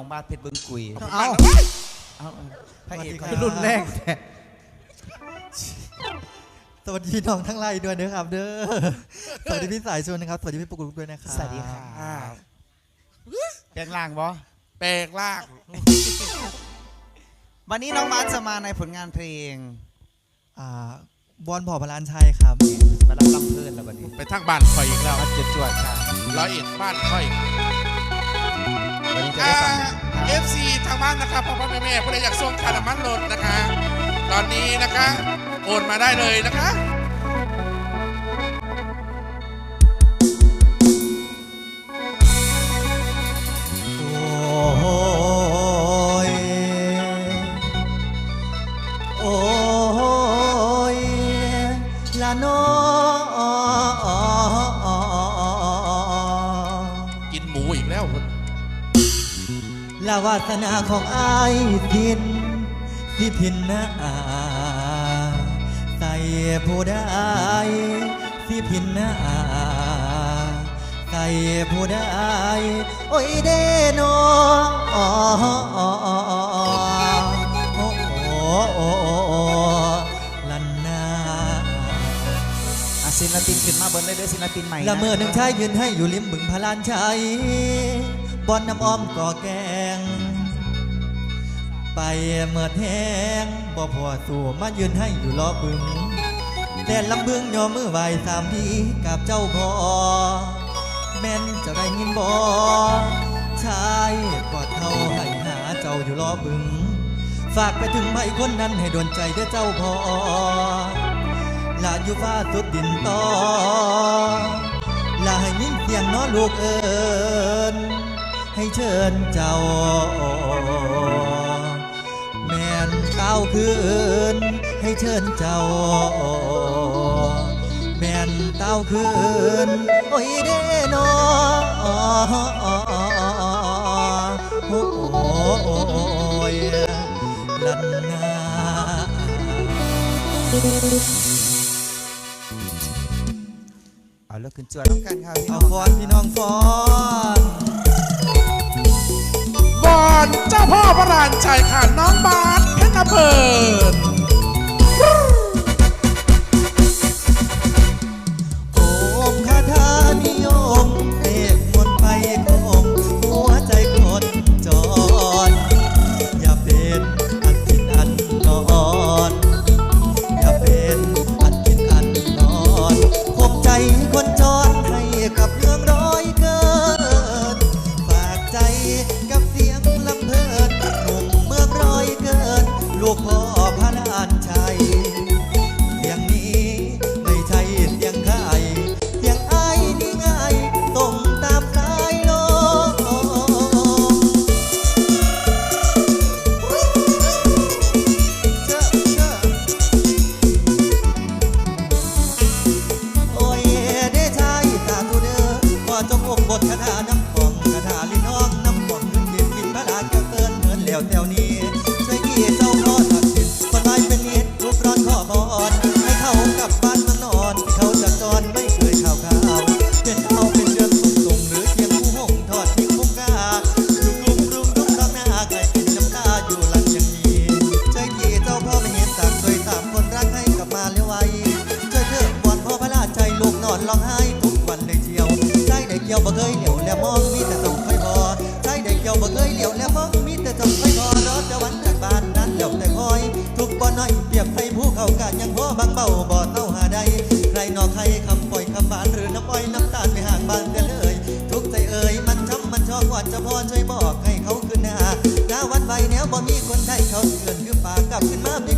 ของบ้านเพชรบึงกุยเอาเอาพระเอกสวัสดีครับรุ่นแรกสวัสดีน้องทั้งไลน์ด้วยนะครับ เด้อ สวัสดีพี่สายชวนนะครับ สวัสดีพี่ปุกลุกด้วยนะครับสวัสดีค่ะแปลงล่างบอแปลกล่าง วันนี้น้องมาร์ทจะมาในผลงานเพลง อ่าบอลบ่อพลานชัยครับมารับลำเพลินแล้ววันนี้ ไปทางบ้านคอยอีกแล้วมาจุดจวดค่ะร้อยเอ็ดบ้านคอย วันนี้จะได้ฟังเอฟซีทางบ้านนะครับพ่อพ่อแม่แม่ผู้ใดอยากส่งคาน้ำมันรถนะคะ ตอนนี้นะคะโอนมาได้เลยนะคะโอ้ยโอ้ยละน้อ ละวาสนาของอายทินสิพินนาใส่ผู้ใดสิพินนาใส่ผู้ใดโอ้ยเดโนโอ้โอ้โอ้โอ้ลันนาอะศิลปินขึ้นมาบิ้ลเลยเด้อศิลปินใหม่ละนะเมื่อหนึ่งชายยืนให้อยู่ริมบึงพลานชัย บอนน้ำอ้อมก่อแกง ไปเมื่อแห้งบ่พอสู่มายืนให้อยู่รอบึง แต่ลำบึงยอมมือไหวสามทีกับเจ้าพ่อแม่นจะได้ยินบ่ชายกอดเท่าให้หาเจ้าอยู่รอบึง ฝากไปถึงไม่คนนั้นให้ดวนใจเด้อเจ้าพ่อลาอยู่ฟ้าสุดดินต่อลาให้ยินเสียงน้อลูกเอิญ ให้เชิญเจ้า แม่นก้าวคืนให้เชิญเจ้า แม่นเต้าคืน โอ้ยเด้นอโอ้ยลันนาเอาเลิกขึ้นจวดต้องกันครับพี่น้เอาองฟอนพี่น้องฟอนาพ่อพระรานชัยค่ะน้องบาสเพชรเพลิน พ่อ ลูกนอนร้องไห้ทุกวันเลยเชียวใจได้เกี่ยวบ่เคยเหลียวแล้วมองมีแต่ต้องค่อยพอใจได้เกี่ยวบ่เคยเหลียวแล้วมองมีแต่ต้องค่อยพอรอจะวันจากบ้านนั้นแล้วแต่คอย ทุกบ่อน้อยเปรียบให้ผู้เข้ากานยังพอบางเบาบ่เต้าหาใดใครนอกใครคำปล่อยคำบานหรือน้ำอ้อยน้ำตาลไปห่างบ้านกันเลย ทุกใจเอ่ยมันช้ำมันชอบวอนจะพอช่วยบอกให้เขาขึ้นหน้าหน้าวันไวแนวบ่มีคนไทยเขาเถื่อนคือปากกลับขึ้นมา